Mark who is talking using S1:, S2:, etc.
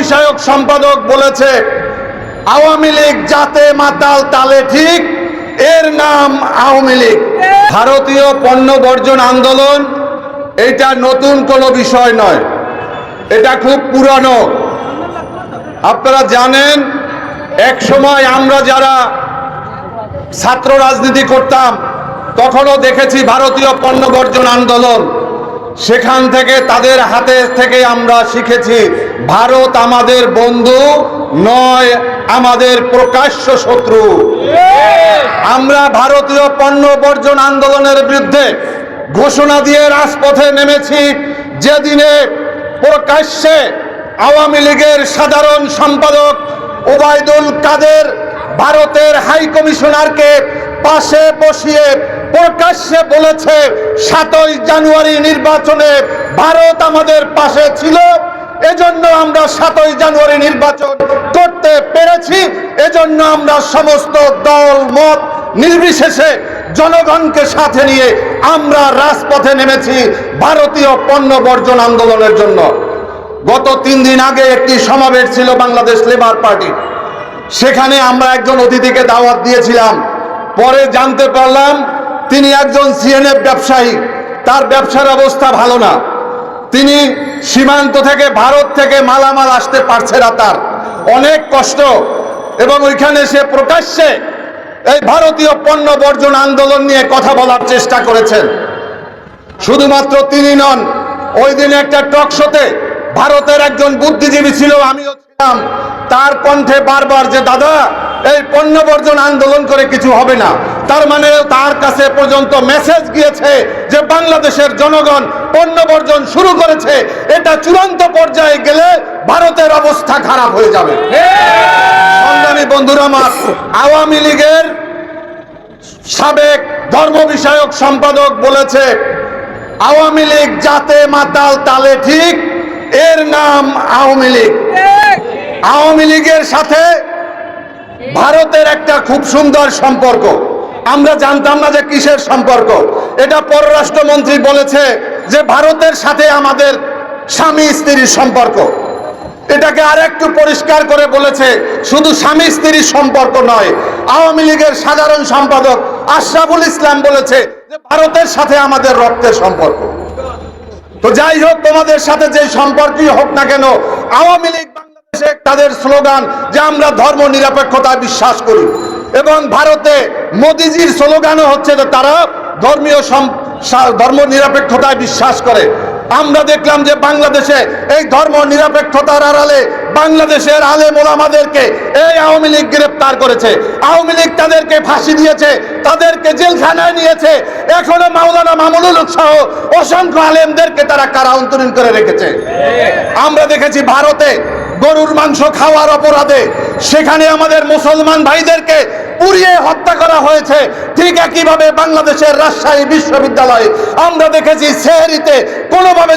S1: বিষয়ক সম্পাদক বলেছে, আওয়ামী লীগ যাতে মাতাল তালে ঠিক, এর নাম আওয়ামী লীগ। ভারতীয় পণ্য বর্জন আন্দোলন, এটা নতুন কোনো বিষয় নয়। এটা খুব পুরানো। আপনারা জানেন, এক সময় আমরা যারা ছাত্র রাজনীতি করতাম, তখনও দেখেছি ভারতীয় পণ্য বর্জন আন্দোলন। সেখান থেকে তাদের হাতে থেকে আমরা শিখেছি ভারত আমাদের বন্ধু, নয় আমাদের প্রকাশ্য শত্রু। আমরা ভারতীয় পণ্য বর্জন আন্দোলনের বিরুদ্ধে ঘোষণা দিয়ে রাজপথে নেমেছি। যেদিনে প্রকাশ্যে আওয়ামী লীগের সাধারণ সম্পাদক ওবায়দুল কাদের ভারতের হাই কমিশনারকে পাশে বসিয়ে প্রকাশ্যে বলেছে, সাতই জানুয়ারি নির্বাচনে ভারত আমাদের পাশে ছিল। এজন্য আমরা সাতই জানুয়ারি নির্বাচন করতে পেরেছি। এজন্য আমরা সমস্ত দল, মত নির্বিশেষে জনগণকে সাথে নিয়ে আমরা রাজপথে নেমেছি ভারতীয় পণ্য বর্জন আন্দোলনের জন্য। গত তিন দিন আগে একটি সমাবেশ ছিল বাংলাদেশ লেবার পার্টি। সেখানে আমরা একজন অতিথিকে দাওয়াত দিয়েছিলাম। পরে জানতে পারলাম, তিনি একজন সিএনএফ ব্যবসায়ী। তার ব্যবসার অবস্থা ভালো না। তিনি সীমান্ত থেকে ভারত থেকে মালামাল আসতে পারছে না তার। অনেক কষ্ট। এবং ওইখানে সে প্রকাশ্যে এই ভারতীয় পণ্য বর্জন আন্দোলন নিয়ে কথা বলার চেষ্টা করেছেন। শুধুমাত্র তিনি নন, ওই দিনে একটা টক শোতে ভারতের একজন বুদ্ধিজীবী ছিল, আমিও তার কণ্ঠে বারবার যে, দাদা, এই পণ্য বর্জন আন্দোলন করে কিছু হবে না। তার মানে তার কাছে পর্যন্ত মেসেজ গিয়েছে যে, বাংলাদেশের জনগণ পণ্য বর্জন শুরু করেছে। এটা চূড়ান্ত পর্যায়ে গেলে ভারতের অবস্থা খারাপ হয়ে যাবে। বন্ধুরা আমার, আওয়ামী লীগের সাবেক ধর্ম বিষয়ক সম্পাদক বলেছে, আওয়ামী লীগ যাতে মাতাল তালে ঠিক, এর নাম আওয়ামী লীগ। আওয়ামী লীগের সাথে ভারতের একটা খুব সুন্দর সম্পর্ক। আমরা জানতাম না যে কিসের সম্পর্ক। এটা পররাষ্ট্রমন্ত্রী বলেছে যে ভারতের সাথে আমাদের স্বামী স্ত্রীর সম্পর্ক। এটাকে আরেকটু পরিষ্কার করে বলেছে, শুধু স্বামী স্ত্রীর সম্পর্ক নয়, আওয়ামী লীগের সাধারণ সম্পাদক আশরাফুল ইসলাম বলেছে যে ভারতের সাথে আমাদের রক্তের সম্পর্ক। তো যাই হোক, তোমাদের সাথে যে সম্পর্কই হোক না কেন, আওয়ামী লীগ তাদের স্লোগান যে আমরা ধর্ম নিরপেক্ষতায় বিশ্বাস করি। এবং ভারতে মোদিজির স্লোগানও হচ্ছে যে তারা ধর্মীয় ধর্ম নিরপেক্ষতায় বিশ্বাস করে। আমরা দেখলাম যে বাংলাদেশে এই ধর্ম নিরপেক্ষতার আড়ালে বাংলাদেশের আলে ওলামাদেরকে এই আওয়ামী লীগ গ্রেপ্তার করেছে। আওয়ামী লীগ তাদেরকে ফাঁসি দিয়েছে, তাদেরকে জেলখানায় নিয়েছে। এখনও মাওলানা মামুনুল উৎসাহ অসংখ্য আলেমদেরকে তারা কারা অন্তরীণ করে রেখেছে। আমরা দেখেছি ভারতে গরুর মাংস খাওয়ার অপরাধে সেখানে আমাদের মুসলমান ভাইদেরকে পুড়িয়ে হত্যা করা হয়েছে। ঠিক একইভাবে বাংলাদেশের রাজশাহী বিশ্ববিদ্যালয়ে। আমরা দেখেছি সেহরিতে কোনোভাবে